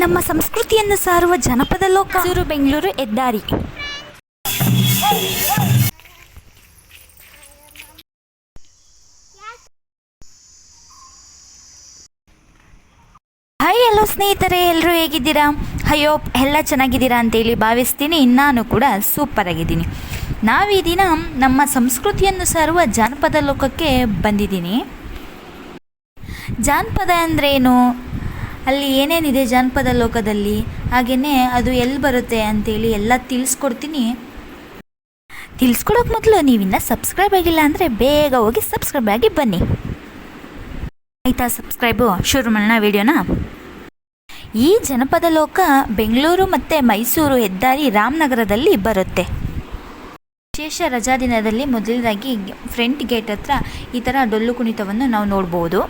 ನಮ್ಮ ಸಂಸ್ಕೃತಿಯನ್ನು ಸಾರುವ ಜನಪದ ಲೋಕ. ಸೂರು ಬೆಂಗಳೂರು ಹೆದ್ದಾರಿ. ಹಾಯ್ ಹಲೋ ಸ್ನೇಹಿತರೆ ಎಲ್ಲರೂ ಹೇಗಿದ್ದೀರಾ? ಅಯ್ಯೋ ಎಲ್ಲ ಚೆನ್ನಾಗಿದ್ದೀರಾ ಅಂತೇಳಿ ಭಾವಿಸ್ತೀನಿ. ನಾನು ಕೂಡ ಸೂಪರ್ ಆಗಿದ್ದೀನಿ. ನಾವು ಈ ದಿನ ನಮ್ಮ ಸಂಸ್ಕೃತಿಯನ್ನು ಸಾರುವ ಜಾನಪದ ಲೋಕಕ್ಕೆ ಬಂದಿದ್ದೀನಿ. ಜಾನಪದ ಅಂದ್ರೇನು? ಅಲ್ಲಿ ಏನೇನಿದೆ ಜಾನಪದ ಲೋಕದಲ್ಲಿ? ಹಾಗೆಯೇ ಅದು ಎಲ್ಲಿ ಬರುತ್ತೆ ಅಂತೇಳಿ ಎಲ್ಲ ತಿಳಿಸ್ಕೊಡ್ತೀನಿ. ತಿಳಿಸ್ಕೊಡೋಕೆ ಮೊದಲು ನೀವಿನ್ನ ಸಬ್ಸ್ಕ್ರೈಬ್ ಆಗಿಲ್ಲ ಅಂದರೆ ಬೇಗ ಹೋಗಿ ಸಬ್ಸ್ಕ್ರೈಬ್ ಆಗಿ ಬನ್ನಿ. ಆಯಿತಾ ಸಬ್ಸ್ಕ್ರೈಬು? ಶುರು ಮಾಡೋಣ ವಿಡಿಯೋನ. ಈ ಜನಪದ ಲೋಕ ಬೆಂಗಳೂರು ಮತ್ತು ಮೈಸೂರು ಹೆದ್ದಾರಿ ರಾಮನಗರದಲ್ಲಿ ಬರುತ್ತೆ. ವಿಶೇಷ ರಜಾ ದಿನದಲ್ಲಿ ಮೊದಲನೇದಾಗಿ ಫ್ರಂಟ್ ಗೇಟ್ ಹತ್ರ ಈ ಥರ ಡೊಳ್ಳು ಕುಣಿತವನ್ನು ನಾವು ನೋಡ್ಬೋದು.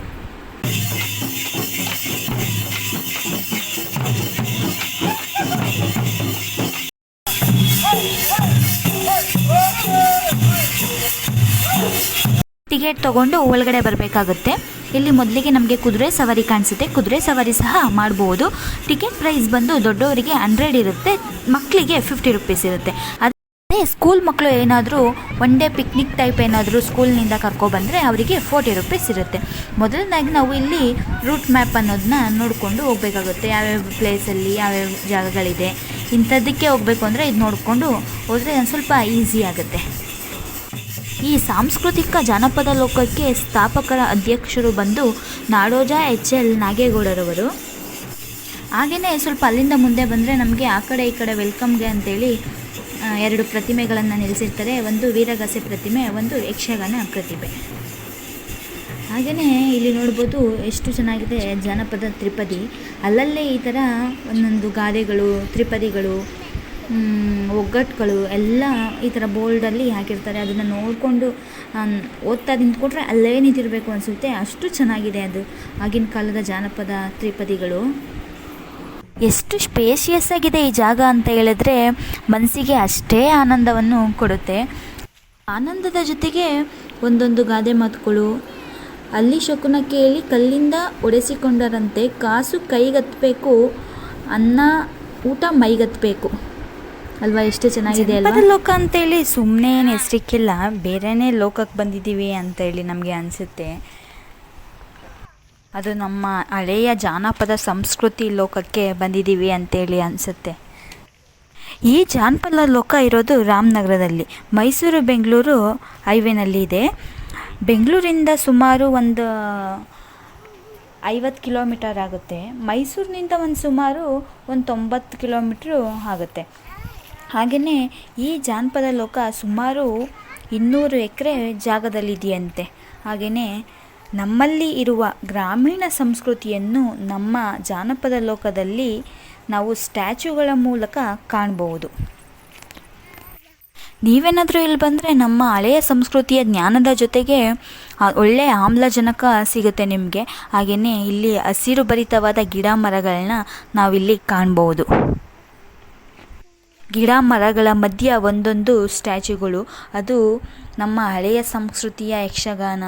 ಟಿಕೆಟ್ ತಗೊಂಡು ಒಳಗಡೆ ಬರಬೇಕಾಗುತ್ತೆ. ಇಲ್ಲಿ ಮೊದಲಿಗೆ ನಮಗೆ ಕುದುರೆ ಸವಾರಿ ಕಾಣಿಸುತ್ತೆ. ಕುದುರೆ ಸವಾರಿ ಸಹ ಮಾಡ್ಬೋದು. ಟಿಕೆಟ್ ಪ್ರೈಸ್ ಬಂದು ದೊಡ್ಡವರಿಗೆ ಹಂಡ್ರೆಡ್ ಇರುತ್ತೆ. ಮಕ್ಕಳಿಗೆ ಫಿಫ್ಟಿ ರುಪೀಸ್ ಇರುತ್ತೆ. ಅದೇ ಸ್ಕೂಲ್ ಮಕ್ಕಳು ಏನಾದರೂ ಒನ್ ಡೇ ಪಿಕ್ನಿಕ್ ಟೈಪ್ ಏನಾದರೂ ಸ್ಕೂಲ್ನಿಂದ ಕರ್ಕೊಬಂದರೆ ಅವರಿಗೆ ಫೋರ್ಟಿ ರುಪೀಸ್ ಇರುತ್ತೆ. ಮೊದಲನೇದಾಗಿ ನಾವು ಇಲ್ಲಿ ರೂಟ್ ಮ್ಯಾಪ್ ಅನ್ನೋದನ್ನ ನೋಡಿಕೊಂಡು ಹೋಗಬೇಕಾಗುತ್ತೆ. ಯಾವ್ಯಾವ ಪ್ಲೇಸಲ್ಲಿ ಯಾವ್ಯಾವ ಜಾಗಗಳಿದೆ. ಇಂಥದ್ದಕ್ಕೆ ಹೋಗಬೇಕು ಅಂದರೆ ಇದು ನೋಡಿಕೊಂಡು ಹೋದರೆ ಸ್ವಲ್ಪ ಈಸಿ ಆಗುತ್ತೆ. ಈ ಸಾಂಸ್ಕೃತಿಕ ಜಾನಪದ ಲೋಕಕ್ಕೆ ಸ್ಥಾಪಕರ ಅಧ್ಯಕ್ಷರು ಬಂದು ನಾಡೋಜ ಎಚ್ ಎಲ್ ನಾಗೇಗೌಡರವರು. ಹಾಗೆಯೇ ಸ್ವಲ್ಪ ಅಲ್ಲಿಂದ ಮುಂದೆ ಬಂದರೆ ನಮಗೆ ಆ ಕಡೆ ಈ ಕಡೆ ವೆಲ್ಕಮ್ಗೆ ಅಂತೇಳಿ ಎರಡು ಪ್ರತಿಮೆಗಳನ್ನು ನಿಲ್ಲಿಸಿರ್ತಾರೆ ಒಂದು ವೀರಗಾಸೆ ಪ್ರತಿಮೆ, ಒಂದು ಯಕ್ಷಗಾನ ಪ್ರತಿಮೆ. ಹಾಗೆಯೇ ಇಲ್ಲಿ ನೋಡ್ಬೋದು ಎಷ್ಟು ಚೆನ್ನಾಗಿದೆ ಜಾನಪದ ತ್ರಿಪದಿ. ಅಲ್ಲಲ್ಲೇ ಈ ಥರ ಒಂದೊಂದು ಗಾದೆಗಳು, ತ್ರಿಪದಿಗಳು ಒಗ್ಗಟ್ಟುಗಳು ಎಲ್ಲ ಈ ಥರ ಬೋಲ್ಡಲ್ಲಿ ಹಾಕಿರ್ತಾರೆ. ಅದನ್ನು ನೋಡಿಕೊಂಡು ಓದ್ತಾ ನಿಂತ್ಕೊಟ್ರೆ ಅಲ್ಲೇ ನಿಂತಿರಬೇಕು ಅನಿಸುತ್ತೆ. ಅಷ್ಟು ಚೆನ್ನಾಗಿದೆ ಅದು. ಆಗಿನ ಕಾಲದ ಜಾನಪದ ತ್ರಿಪದಿಗಳು. ಎಷ್ಟು ಸ್ಪೇಷಿಯಸ್ ಆಗಿದೆ ಈ ಜಾಗ ಅಂತ ಹೇಳಿದ್ರೆ ಮನಸ್ಸಿಗೆ ಅಷ್ಟೇ ಆನಂದವನ್ನು ಕೊಡುತ್ತೆ. ಆನಂದದ ಜೊತೆಗೆ ಒಂದೊಂದು ಗಾದೆ ಮಾತುಗಳು. ಅಲ್ಲಿ ಶಕುನ ಕೇಳಿ ಕಲ್ಲಿಂದ ಒಡೆಸಿಕೊಂಡರಂತೆ ಕಾಸು ಕೈಗತ್ತಬೇಕು, ಅನ್ನ ಊಟ ಮೈಗತ್ತಬೇಕು. ಅಲ್ವಾ, ಎಷ್ಟು ಚೆನ್ನಾಗಿದೆ ಅಲ್ವಾ? ಲೋಕ ಅಂತೇಳಿ ಸುಮ್ಮನೆ ಏನು ಹೆಸರಿಕ್ಕಿಲ್ಲ ಬೇರೆನೇ ಲೋಕಕ್ಕೆ ಬಂದಿದ್ದೀವಿ ಅಂತೇಳಿ ನಮಗೆ ಅನಿಸುತ್ತೆ. ಅದು ನಮ್ಮ ಹಳೆಯ ಜಾನಪದ ಸಂಸ್ಕೃತಿ ಲೋಕಕ್ಕೆ ಬಂದಿದ್ದೀವಿ ಅಂತೇಳಿ ಅನಿಸುತ್ತೆ. ಈ ಜಾನಪದ ಲೋಕ ಇರೋದು ರಾಮನಗರದಲ್ಲಿ. ಮೈಸೂರು, ಬೆಂಗಳೂರು ಹೈವೇನಲ್ಲಿ ಇದೆ. ಬೆಂಗಳೂರಿಂದ ಸುಮಾರು ಒಂದು ಐವತ್ತು ಕಿಲೋಮೀಟರ್ ಆಗುತ್ತೆ. ಮೈಸೂರಿನಿಂದ ಒಂದು ಸುಮಾರು ಒಂದು ತೊಂಬತ್ತು ಕಿಲೋಮೀಟ್ರು ಆಗುತ್ತೆ. ಹಾಗೆಯೇ ಈ ಜಾನಪದ ಲೋಕ ಸುಮಾರು ಇನ್ನೂರು ಎಕರೆ ಜಾಗದಲ್ಲಿದೆಯಂತೆ. ಹಾಗೆಯೇ ನಮ್ಮಲ್ಲಿ ಇರುವ ಗ್ರಾಮೀಣ ಸಂಸ್ಕೃತಿಯನ್ನು ನಮ್ಮ ಜಾನಪದ ಲೋಕದಲ್ಲಿ ನಾವು ಸ್ಟ್ಯಾಚ್ಯುಗಳ ಮೂಲಕ ಕಾಣಬಹುದು. ನೀವೇನಾದರೂ ಇಲ್ಲಿ ಬಂದರೆ ನಮ್ಮ ಹಳೆಯ ಸಂಸ್ಕೃತಿಯ ಜ್ಞಾನದ ಜೊತೆಗೆ ಒಳ್ಳೆಯ ಆಮ್ಲಜನಕ ಸಿಗುತ್ತೆ ನಿಮಗೆ. ಹಾಗೆಯೇ ಇಲ್ಲಿ ಹಸಿರು ಭರಿತವಾದ ಗಿಡ ಮರಗಳನ್ನ ನಾವಿಲ್ಲಿ ಕಾಣ್ಬೋದು. ಗಿಡ ಮರಗಳ ಮಧ್ಯ ಒಂದೊಂದು ಸ್ಟ್ಯಾಚ್ಯುಗಳು. ಅದು ನಮ್ಮ ಹಳೆಯ ಸಂಸ್ಕೃತಿಯ ಯಕ್ಷಗಾನ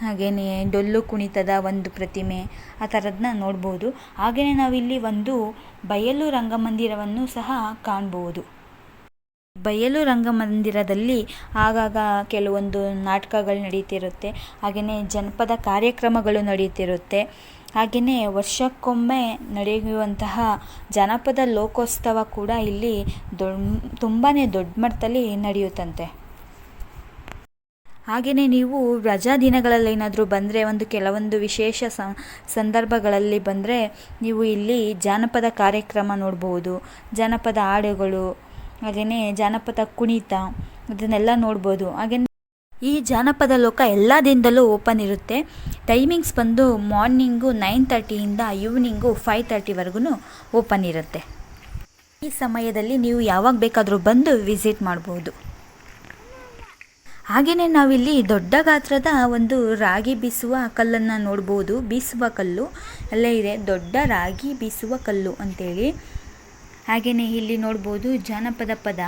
ಹಾಗೆಯೇ ಡೊಳ್ಳು ಕುಣಿತದ ಒಂದು ಪ್ರತಿಮೆ, ಆ ಥರದನ್ನ ನೋಡ್ಬೋದು. ಹಾಗೆಯೇ ನಾವಿಲ್ಲಿ ಒಂದು ಬಯಲು ರಂಗಮಂದಿರವನ್ನು ಸಹ ಕಾಣ್ಬೋದು. ಬಯಲು ರಂಗಮಂದಿರದಲ್ಲಿ ಆಗಾಗ ಕೆಲವೊಂದು ನಾಟಕಗಳು ನಡೀತಿರುತ್ತೆ. ಹಾಗೆಯೇ ಜನಪದ ಕಾರ್ಯಕ್ರಮಗಳು ನಡೀತಿರುತ್ತೆ. ಹಾಗೆಯೇ ವರ್ಷಕ್ಕೊಮ್ಮೆ ನಡೆಯುವಂತಹ ಜನಪದ ಲೋಕೋತ್ಸವ ಕೂಡ ಇಲ್ಲಿ ದೊಡ್ಡ ತುಂಬಾ ದೊಡ್ಡ ಮಟ್ಟದಲ್ಲಿ ನಡೆಯುತ್ತಂತೆ. ಹಾಗೆಯೇ ನೀವು ರಜಾ ದಿನಗಳಲ್ಲಿ ಏನಾದರೂ ಬಂದರೆ, ಒಂದು ಕೆಲವೊಂದು ವಿಶೇಷ ಸಂದರ್ಭಗಳಲ್ಲಿ ಬಂದರೆ, ನೀವು ಇಲ್ಲಿ ಜಾನಪದ ಕಾರ್ಯಕ್ರಮ ನೋಡ್ಬೋದು. ಜಾನಪದ ಹಾಡುಗಳು ಹಾಗೆಯೇ ಜಾನಪದ ಕುಣಿತ ಅದನ್ನೆಲ್ಲ ನೋಡ್ಬೋದು. ಹಾಗೆಯೇ ಈ ಜಾನಪದ ಲೋಕ ಎಲ್ಲ ದಿನದಲ್ಲೂ ಓಪನ್ ಇರುತ್ತೆ. ಟೈಮಿಂಗ್ಸ್ ಬಂದು ಮಾರ್ನಿಂಗು ನೈನ್ ತರ್ಟಿಯಿಂದ ಈವ್ನಿಂಗು ಫೈವ್ ತರ್ಟಿವರೆಗೂ ಓಪನ್ ಇರುತ್ತೆ. ಈ ಸಮಯದಲ್ಲಿ ನೀವು ಯಾವಾಗ ಬೇಕಾದರೂ ಬಂದು ವಿಸಿಟ್ ಮಾಡ್ಬೋದು. ಹಾಗೆಯೇ ನಾವಿಲ್ಲಿ ದೊಡ್ಡ ಗಾತ್ರದ ಒಂದು ರಾಗಿ ಬೀಸುವ ಕಲ್ಲನ್ನು ನೋಡ್ಬೋದು. ಬೀಸುವ ಕಲ್ಲು, ಅಲ್ಲೇ ಇದೆ ದೊಡ್ಡ ರಾಗಿ ಬೀಸುವ ಕಲ್ಲು ಅಂತೇಳಿ. ಹಾಗೆಯೇ ಇಲ್ಲಿ ನೋಡ್ಬೋದು ಜಾನಪದ ಪದ.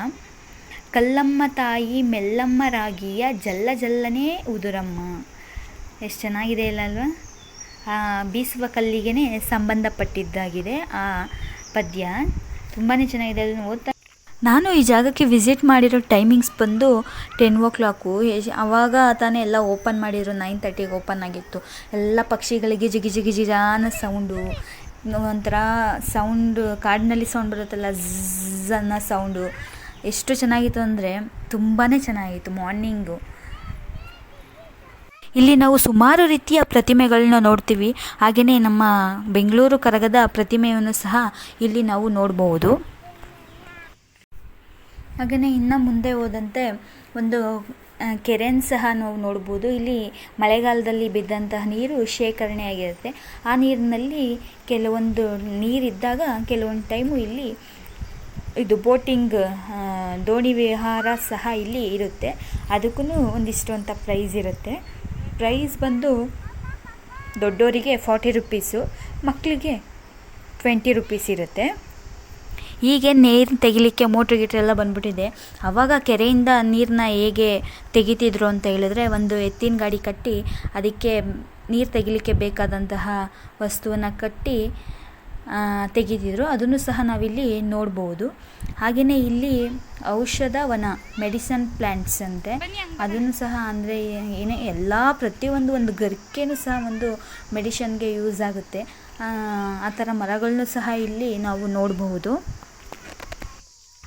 ಕಲ್ಲಮ್ಮ ತಾಯಿ ಮೆಲ್ಲಮ್ಮ ರಾಗಿಯ ಜಲ್ಲ ಜಲ್ಲನೆ ಉದುರಮ್ಮ. ಎಷ್ಟು ಚೆನ್ನಾಗಿದೆ ಇಲ್ಲ ಅಲ್ವಾ? ಬೀಸುವ ಕಲ್ಲಿಗೆ ಸಂಬಂಧಪಟ್ಟಿದ್ದಾಗಿದೆ ಆ ಪದ್ಯ. ತುಂಬಾ ಚೆನ್ನಾಗಿದೆ ಅದನ್ನು ಓದ್ತಾ ನಾನು ಈ ಜಾಗಕ್ಕೆ ವಿಸಿಟ್ ಮಾಡಿರೋ ಟೈಮಿಂಗ್ಸ್ ಬಂದು ಟೆನ್ ಓ ಕ್ಲಾಕು ಆವಾಗ ತಾನೇ ಎಲ್ಲ ಓಪನ್ ಮಾಡಿದ್ರು ನೈನ್ ತರ್ಟಿಗೆ ಓಪನ್ ಆಗಿತ್ತು. ಎಲ್ಲ ಪಕ್ಷಿಗಳಿಗೆ ಜಿಗಿ ಜಿಗಿ ಜಿಜಾನ ಸೌಂಡು ಒಂಥರ ಸೌಂಡ್ ಕಾಡಿನಲ್ಲಿ ಸೌಂಡ್ ಬರುತ್ತಲ್ಲ ಝ್ ಅನ್ನೋ ಸೌಂಡು ಎಷ್ಟು ಚೆನ್ನಾಗಿತ್ತು ಅಂದರೆ ತುಂಬಾ ಚೆನ್ನಾಗಿತ್ತು ಮಾರ್ನಿಂಗು ಇಲ್ಲಿ ನಾವು ಸುಮಾರು ರೀತಿಯ ಪ್ರತಿಮೆಗಳನ್ನ ನೋಡ್ತೀವಿ. ಹಾಗೆಯೇ ನಮ್ಮ ಬೆಂಗಳೂರು ಕರಗದ ಪ್ರತಿಮೆಯನ್ನು ಸಹ ಇಲ್ಲಿ ನಾವು ನೋಡಬಹುದು ಹಾಗೆಯೇ ಇನ್ನು ಮುಂದೆ ಹೋದಂತೆ ಒಂದು ಕೆರೆಯನ್ನು ಸಹ ನಾವು ನೋಡ್ಬೋದು. ಇಲ್ಲಿ ಮಳೆಗಾಲದಲ್ಲಿ ಬಿದ್ದಂತಹ ನೀರು ಶೇಖರಣೆ ಆಗಿರುತ್ತೆ ಆ ನೀರಿನಲ್ಲಿ ಕೆಲವೊಂದು ನೀರಿದ್ದಾಗ ಕೆಲವೊಂದು ಟೈಮು ಇಲ್ಲಿ ಇದು ಬೋಟಿಂಗ್ ದೋಣಿ ವಿಹಾರ ಸಹ ಇಲ್ಲಿ ಇರುತ್ತೆ. ಅದಕ್ಕೂ ಒಂದಿಷ್ಟು ಅಂತ ಪ್ರೈಸ್ ಇರುತ್ತೆ. ಪ್ರೈಸ್ ಬಂದು ದೊಡ್ಡವರಿಗೆ ಫಾರ್ಟಿ ರುಪೀಸು ಮಕ್ಕಳಿಗೆ ಟ್ವೆಂಟಿ ರುಪೀಸ್ ಇರುತ್ತೆ. ಹೀಗೆ ನೀರು ತೆಗಿಲಿಕ್ಕೆ ಮೋಟ್ರ್ ಗೀಟ್ರ್ ಎಲ್ಲ ಬಂದ್ಬಿಟ್ಟಿದೆ. ಆವಾಗ ಕೆರೆಯಿಂದ ನೀರನ್ನ ಹೇಗೆ ತೆಗಿತಿದ್ರು ಅಂತ ಹೇಳಿದ್ರೆ ಒಂದು ಎತ್ತಿನ ಗಾಡಿ ಕಟ್ಟಿ ಅದಕ್ಕೆ ನೀರು ತೆಗಿಲಿಕ್ಕೆ ಬೇಕಾದಂತಹ ವಸ್ತುವನ್ನು ಕಟ್ಟಿ ತೆಗಿತಿದ್ರು ಅದನ್ನು ಸಹ ನಾವಿಲ್ಲಿ ನೋಡ್ಬೋದು. ಹಾಗೆಯೇ ಇಲ್ಲಿ ಔಷಧ ವನ ಮೆಡಿಸನ್ ಪ್ಲ್ಯಾಂಟ್ಸ್ ಅಂತೆ. ಅದನ್ನು ಸಹ ಅಂದರೆ ಏನೇ ಎಲ್ಲ ಪ್ರತಿಯೊಂದು ಒಂದು ಗರಿಕೆನೂ ಸಹ ಒಂದು ಮೆಡಿಷನ್ಗೆ ಯೂಸ್ ಆಗುತ್ತೆ. ಆ ಥರ ಮರಗಳನ್ನು ಸಹ ಇಲ್ಲಿ ನಾವು ನೋಡಬಹುದು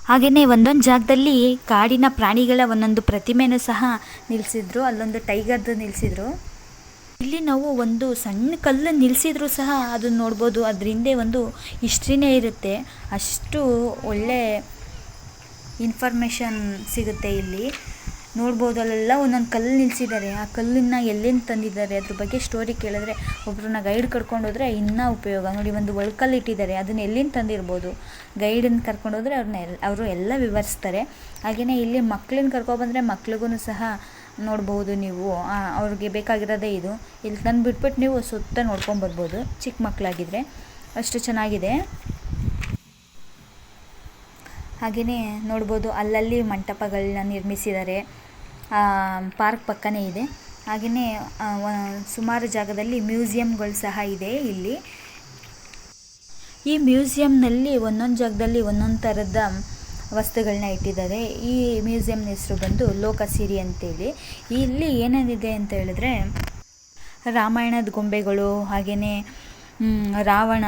ಹಾಗೆಯೇ ಒಂದೊಂದು ಜಾಗದಲ್ಲಿ ಕಾಡಿನ ಪ್ರಾಣಿಗಳ ಒಂದೊಂದು ಪ್ರತಿಮೆನೂ ಸಹ ನಿಲ್ಲಿಸಿದ್ರು ಅಲ್ಲೊಂದು ಟೈಗರ್ದು ನಿಲ್ಲಿಸಿದ್ರು ಇಲ್ಲಿ ನಾವು ಒಂದು ಸಣ್ಣ ಕಲ್ಲು ನಿಲ್ಲಿಸಿದ್ರು ಸಹ ಅದನ್ನು ನೋಡ್ಬೋದು. ಅದ್ರ ಒಂದು ಹಿಸ್ಟ್ರಿನೇ ಇರುತ್ತೆ. ಅಷ್ಟು ಒಳ್ಳೆ ಇನ್ಫಾರ್ಮೇಷನ್ ಸಿಗುತ್ತೆ ಇಲ್ಲಿ. ನೋಡ್ಬೋದು ಅಲ್ಲೆಲ್ಲ ಒಂದೊಂದು ಕಲ್ಲು ನಿಲ್ಲಿಸಿದ್ದಾರೆ ಆ ಕಲ್ಲನ್ನು ಎಲ್ಲಿಂದ ತಂದಿದ್ದಾರೆ? ಅದ್ರ ಬಗ್ಗೆ ಸ್ಟೋರಿ ಕೇಳಿದ್ರೆ ಒಬ್ಬರನ್ನ ಗೈಡ್ ಕರ್ಕೊಂಡು ಹೋದರೆ ಇನ್ನೂ ಉಪಯೋಗ. ನೋಡಿ, ಒಂದು ಒಳ್ಕಲ್ಲು ಇಟ್ಟಿದ್ದಾರೆ. ಅದನ್ನ ಎಲ್ಲಿಂದ ತಂದಿರ್ಬೋದು? ಗೈಡನ್ನು ಕರ್ಕೊಂಡು ಹೋದರೆ ಅವ್ರನ್ನ ಎಲ್, ಅವರು ಎಲ್ಲ ವಿವರಿಸ್ತಾರೆ. ಹಾಗೆಯೇ ಇಲ್ಲಿ ಮಕ್ಳನ್ನ ಕರ್ಕೊಬಂದರೆ ಮಕ್ಳಿಗೂ ಸಹ ನೋಡ್ಬೋದು ನೀವು. ಅವ್ರಿಗೆ ಬೇಕಾಗಿರೋದೇ ಇದು. ಇಲ್ಲಿ ತಂದು ಬಿಟ್ಬಿಟ್ಟು ನೀವು ಸುತ್ತ ನೋಡ್ಕೊಂಡು ಬರ್ಬೋದು. ಚಿಕ್ಕ ಮಕ್ಕಳಾಗಿದ್ದರೆ ಅಷ್ಟು ಚೆನ್ನಾಗಿದೆ. ಹಾಗೆಯೇ ನೋಡ್ಬೋದು ಅಲ್ಲಲ್ಲಿ ಮಂಟಪಗಳನ್ನ ನಿರ್ಮಿಸಿದ್ದಾರೆ. ಪಾರ್ಕ್ ಪಕ್ಕನೇ ಇದೆ. ಹಾಗೆಯೇ ಸುಮಾರು ಜಾಗದಲ್ಲಿ ಮ್ಯೂಸಿಯಮ್ಗಳು ಸಹ ಇದೆ ಇಲ್ಲಿ. ಈ ಮ್ಯೂಸಿಯಮ್ನಲ್ಲಿ ಒಂದೊಂದು ಜಾಗದಲ್ಲಿ ಒಂದೊಂದು ಥರದ ವಸ್ತುಗಳನ್ನ ಇಟ್ಟಿದ್ದಾರೆ. ಈ ಮ್ಯೂಸಿಯಂನ ಹೆಸರು ಬಂದು ಲೋಕಸಿರಿ ಅಂತೇಳಿ. ಇಲ್ಲಿ ಏನೇನಿದೆ ಅಂತ ಹೇಳಿದ್ರೆ ರಾಮಾಯಣದ ಗೊಂಬೆಗಳು, ಹಾಗೆಯೇ ರಾವಣ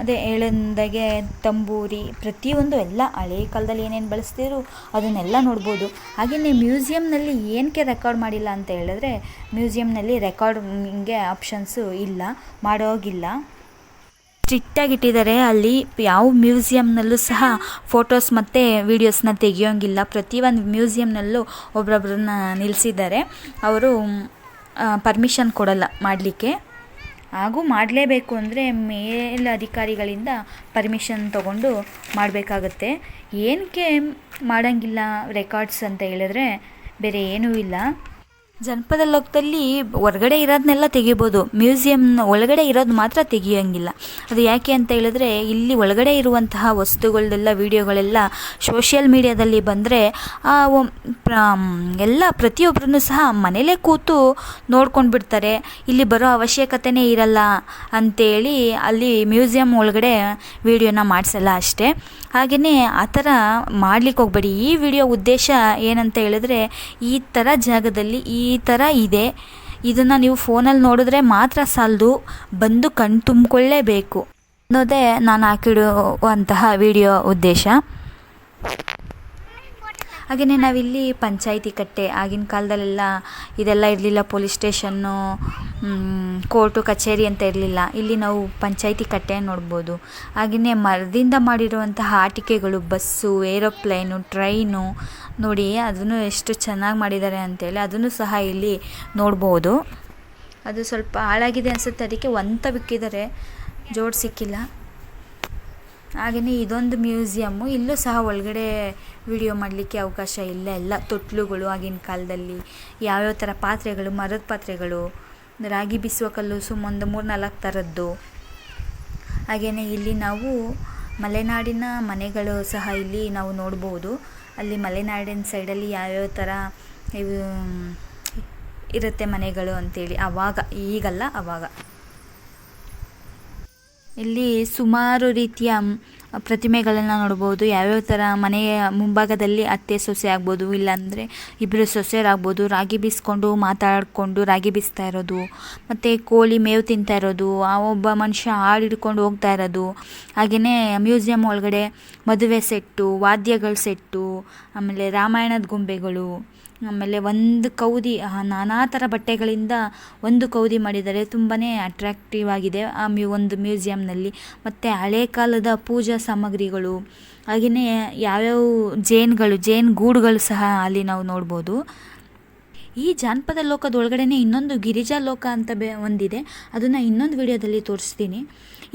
ಅದೇ ಹೇಳಂದಾಗೆ ತಂಬೂರಿ, ಪ್ರತಿಯೊಂದು ಎಲ್ಲ ಹಳೆ ಕಾಲದಲ್ಲಿ ಏನೇನು ಬಳಸ್ತಿದ್ರು ಅದನ್ನೆಲ್ಲ ನೋಡ್ಬೋದು. ಹಾಗೆಯೇ ಮ್ಯೂಸಿಯಮ್ನಲ್ಲಿ ಏನಕ್ಕೆ ರೆಕಾರ್ಡ್ ಮಾಡಿಲ್ಲ ಅಂತ ಹೇಳಿದ್ರೆ ಮ್ಯೂಸಿಯಮ್ನಲ್ಲಿ ರೆಕಾರ್ಡಿಂಗ್ಗೆ ಆಪ್ಷನ್ಸು ಇಲ್ಲ, ಮಾಡೋಗಿಲ್ಲ. ಸ್ಟ್ರಿಕ್ಟಾಗಿ ಇಟ್ಟಿದ್ದಾರೆ ಅಲ್ಲಿ ಯಾವ ಮ್ಯೂಸಿಯಮ್ನಲ್ಲೂ ಸಹ ಫೋಟೋಸ್ ಮತ್ತು ವೀಡಿಯೋಸ್ನ ತೆಗಿಯೋಂಗಿಲ್ಲ. ಪ್ರತಿಯೊಂದು ಮ್ಯೂಸಿಯಮ್ನಲ್ಲೂ ಒಬ್ರೊಬ್ರನ್ನ ನಿಲ್ಲಿಸಿದ್ದಾರೆ ಅವರು ಪರ್ಮಿಷನ್ ಕೊಡಲ್ಲ ಮಾಡಲಿಕ್ಕೆ. ಹಾಗೂ ಮಾಡಲೇಬೇಕು ಅಂದರೆ ಮೇಲಧಿಕಾರಿಗಳಿಂದ ಪರ್ಮಿಷನ್ ತಗೊಂಡು ಮಾಡಬೇಕಾಗತ್ತೆ. ಏನಕ್ಕೆ ಮಾಡೋಂಗಿಲ್ಲ ರೆಕಾರ್ಡ್ಸ್ ಅಂತ ಹೇಳಿದ್ರೆ ಬೇರೆ ಏನೂ ಇಲ್ಲ. ಜನಪದ ಲೋಕದಲ್ಲಿ ಹೊರಗಡೆ ಇರೋದನ್ನೆಲ್ಲ ತೆಗಿಬೋದು. ಮ್ಯೂಸಿಯಮ್ ಒಳಗಡೆ ಇರೋದು ಮಾತ್ರ ತೆಗಿಯೋಂಗಿಲ್ಲ. ಅದು ಯಾಕೆ ಅಂತ ಹೇಳಿದ್ರೆ, ಇಲ್ಲಿ ಒಳಗಡೆ ಇರುವಂತಹ ವಸ್ತುಗಳದೆಲ್ಲ, ವೀಡಿಯೋಗಳೆಲ್ಲ ಸೋಷಿಯಲ್ ಮೀಡಿಯಾದಲ್ಲಿ ಬಂದರೆ ಎಲ್ಲ ಪ್ರತಿಯೊಬ್ಬರೂ ಸಹ ಮನೇಲೇ ಕೂತು ನೋಡ್ಕೊಂಡು ಬಿಡ್ತಾರೆ ಇಲ್ಲಿ ಬರೋ ಅವಶ್ಯಕತೆನೇ ಇರಲ್ಲ ಅಂತೇಳಿ ಅಲ್ಲಿ ಮ್ಯೂಸಿಯಂ ಒಳಗಡೆ ವಿಡಿಯೋನ ಮಾಡಿಸಲ್ಲ ಅಷ್ಟೇ. ಹಾಗೆಯೇ ಆ ಥರ ಮಾಡ್ಲಿಕ್ಕೆ ಹೋಗಬೇಡಿ ಈ ವಿಡಿಯೋ ಉದ್ದೇಶ ಏನಂತ ಹೇಳಿದ್ರೆ, ಈ ಥರ ಜಾಗದಲ್ಲಿ, ಈ ಥರ ಇದೆ. ಇದನ್ನು ನೀವು ಫೋನಲ್ಲಿ ನೋಡಿದ್ರೆ ಮಾತ್ರ ಸಾಲದು. ಬಂದು ಕಣ್ ತುಂಬಿಕೊಳ್ಳೇಬೇಕು. ಅನ್ನೋದೇ ನಾನು ಹಾಕಿಡುವಂತಹ ವಿಡಿಯೋ ಉದ್ದೇಶ. ಹಾಗೆಯೇ ನಾವಿಲ್ಲಿ ಪಂಚಾಯಿತಿ ಕಟ್ಟೆ, ಆಗಿನ ಕಾಲದಲ್ಲೆಲ್ಲ ಇದೆಲ್ಲ ಇರಲಿಲ್ಲ, ಪೊಲೀಸ್ ಸ್ಟೇಷನ್ನು ಕೋರ್ಟು, ಕಚೇರಿ ಅಂತ ಇರಲಿಲ್ಲ. ಇಲ್ಲಿ ನಾವು ಪಂಚಾಯಿತಿ ಕಟ್ಟೆಯನ್ನು ನೋಡ್ಬೋದು. ಹಾಗೆಯೇ ಮರದಿಂದ ಮಾಡಿರುವಂತಹ ಆಟಿಕೆಗಳು, ಬಸ್ಸು, ಏರೋಪ್ಲೇನು, ಟ್ರೈನು, ನೋಡಿ ಅದನ್ನು ಎಷ್ಟು ಚೆನ್ನಾಗಿ ಮಾಡಿದ್ದಾರೆ ಅಂತೇಳಿ ಅದನ್ನು ಸಹ ಇಲ್ಲಿ ನೋಡ್ಬೋದು. ಅದು ಸ್ವಲ್ಪ ಹಾಳಾಗಿದೆ ಅನಿಸುತ್ತೆ, ಅದಕ್ಕೆ ಒಂತ ಬಿಕ್ಕಿದ್ದಾರೆ. ಜೋಡ್ ಸಿಕ್ಕಿಲ್ಲ. ಹಾಗೆಯೇ ಇದೊಂದು ಮ್ಯೂಸಿಯಮ್ಮು. ಇಲ್ಲೂ ಸಹ ಒಳಗಡೆ ವಿಡಿಯೋ ಮಾಡಲಿಕ್ಕೆ ಅವಕಾಶ ಇಲ್ಲ. ಎಲ್ಲ ತೊಟ್ಲುಗಳು ಆಗಿನ ಕಾಲದಲ್ಲಿ ಯಾವ್ಯಾವ ಥರ ಪಾತ್ರೆಗಳು, ಮರದ ಪಾತ್ರೆಗಳು, ರಾಗಿ ಬಿಸುವ ಕಲ್ಲು ಸುಮ್ಮೊಂದು ಮೂರು ನಾಲ್ಕು ಥರದ್ದು ಹಾಗೆಯೇ ಇಲ್ಲಿ ನಾವು ಮಲೆನಾಡಿನ ಮನೆಗಳು ಸಹ ಇಲ್ಲಿ ನಾವು ನೋಡ್ಬೋದು. ಅಲ್ಲಿ ಮಲೆನಾಡಿನ ಸೈಡಲ್ಲಿ ಯಾವ್ಯಾವ ಥರ ಇವು ಇರುತ್ತೆ ಮನೆಗಳು ಅಂತೇಳಿ ಆವಾಗ ಈಗಲ್ಲ ಆವಾಗ ಇಲ್ಲಿ ಸುಮಾರು ರೀತಿಯ ಪ್ರತಿಮೆಗಳನ್ನು ನೋಡ್ಬೋದು. ಯಾವ್ಯಾವ ಥರ ಮನೆಯ ಮುಂಭಾಗದಲ್ಲಿ ಅತ್ತೆ ಸೊಸೆ ಆಗ್ಬೋದು, ಇಲ್ಲಾಂದರೆ ಇಬ್ಬರು ಸೊಸೆಯರಾಗ್ಬೋದು. ರಾಗಿ ಬೀಸ್ಕೊಂಡು ಮಾತಾಡಿಕೊಂಡು ರಾಗಿ ಬೀಸ್ತಾ ಇರೋದು. ಮತ್ತು ಕೋಳಿ ಮೇವು ತಿಂತಾ ಇರೋದು. ಆ ಒಬ್ಬ ಮನುಷ್ಯ ಹಾಡು ಹಿಡ್ಕೊಂಡು ಹೋಗ್ತಾ ಇರೋದು. ಹಾಗೆಯೇ ಮ್ಯೂಸಿಯಂ ಒಳಗಡೆ ಮದುವೆ ಸೆಟ್ಟು, ವಾದ್ಯಗಳ ಸೆಟ್ಟು, ಆಮೇಲೆ ರಾಮಾಯಣದ ಗೊಂಬೆಗಳು, ಆಮೇಲೆ ಒಂದು ಕೌದಿ ನಾನಾ ಥರ ಬಟ್ಟೆಗಳಿಂದ ಒಂದು ಕೌದಿ ಮಾಡಿದರೆ ತುಂಬಾ ಅಟ್ರಾಕ್ಟಿವ್ ಆಗಿದೆ ಆ ಮ್ಯೂ, ಒಂದು ಮ್ಯೂಸಿಯಂನಲ್ಲಿ. ಮತ್ತು ಹಳೆ ಕಾಲದ ಪೂಜಾ ಸಾಮಗ್ರಿಗಳು ಹಾಗೆಯೇ ಯಾವ್ಯಾವ ಜೇನುಗಳು, ಜೇನು ಗೂಡುಗಳು ಸಹ ಅಲ್ಲಿ ನಾವು ನೋಡ್ಬೋದು. ಈ ಜಾನಪದ ಲೋಕದ ಒಳಗಡೆನೆ ಇನ್ನೊಂದು ಗಿರಿಜಾ ಲೋಕ ಅಂತ ಬೆ, ಒಂದಿದೆ. ಅದನ್ನು ಇನ್ನೊಂದು ವಿಡಿಯೋದಲ್ಲಿ ತೋರಿಸ್ತೀನಿ.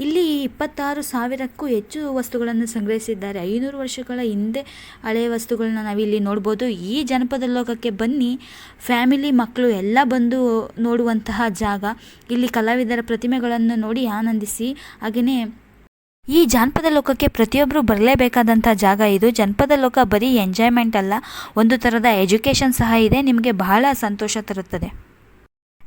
ಇಲ್ಲಿ ಇಪ್ಪತ್ತಾರು ಸಾವಿರಕ್ಕೂ ಹೆಚ್ಚು ವಸ್ತುಗಳನ್ನು ಸಂಗ್ರಹಿಸಿದ್ದಾರೆ. ಐನೂರು ವರ್ಷಗಳ ಹಿಂದೆ ಹಳೆಯ ವಸ್ತುಗಳನ್ನ ನಾವಿಲ್ಲಿ ನೋಡ್ಬೋದು. ಈ ಜನಪದ ಲೋಕಕ್ಕೆ ಬನ್ನಿ. ಫ್ಯಾಮಿಲಿ ಮಕ್ಕಳು ಎಲ್ಲ ಬಂದು ನೋಡುವಂತಹ ಜಾಗ. ಇಲ್ಲಿ ಕಲಾವಿದರ ಪ್ರತಿಮೆಗಳನ್ನು ನೋಡಿ ಆನಂದಿಸಿ. ಹಾಗೆಯೇ ಈ ಜಾನಪದ ಲೋಕಕ್ಕೆ ಪ್ರತಿಯೊಬ್ಬರು ಬರಲೇಬೇಕಾದಂಥ ಜಾಗ ಇದು. ಜನಪದ ಲೋಕ ಬರೀ ಎಂಜಾಯ್ಮೆಂಟ್ ಅಲ್ಲ, ಒಂದು ಥರದ ಎಜುಕೇಷನ್ ಸಹ ಇದೆ, ನಿಮಗೆ ಬಹಳ ಸಂತೋಷ ತರುತ್ತದೆ.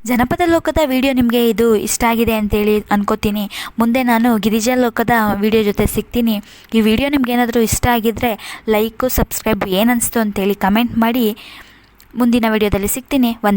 ಜನಪದ ಲೋಕದ ವಿಡಿಯೋ ನಿಮಗೆ ಇದು ಇಷ್ಟ ಆಗಿದೆ ಅಂತೇಳಿ ಅನ್ಕೋತೀನಿ. ಮುಂದೆ ನಾನು ಗಿರಿಜಾ ಲೋಕದ ವಿಡಿಯೋ ಜೊತೆ ಸಿಗ್ತೀನಿ. ಈ ವಿಡಿಯೋ ನಿಮ್ಗೆ ಏನಾದರೂ ಇಷ್ಟ ಆಗಿದ್ದರೆ ಲೈಕು, ಸಬ್ಸ್ಕ್ರೈಬ್ ಏನನ್ನಿಸ್ತು ಅಂತೇಳಿ ಕಮೆಂಟ್ ಮಾಡಿ. ಮುಂದಿನ ವಿಡಿಯೋದಲ್ಲಿ ಸಿಗ್ತೀನಿ. ಒಂದು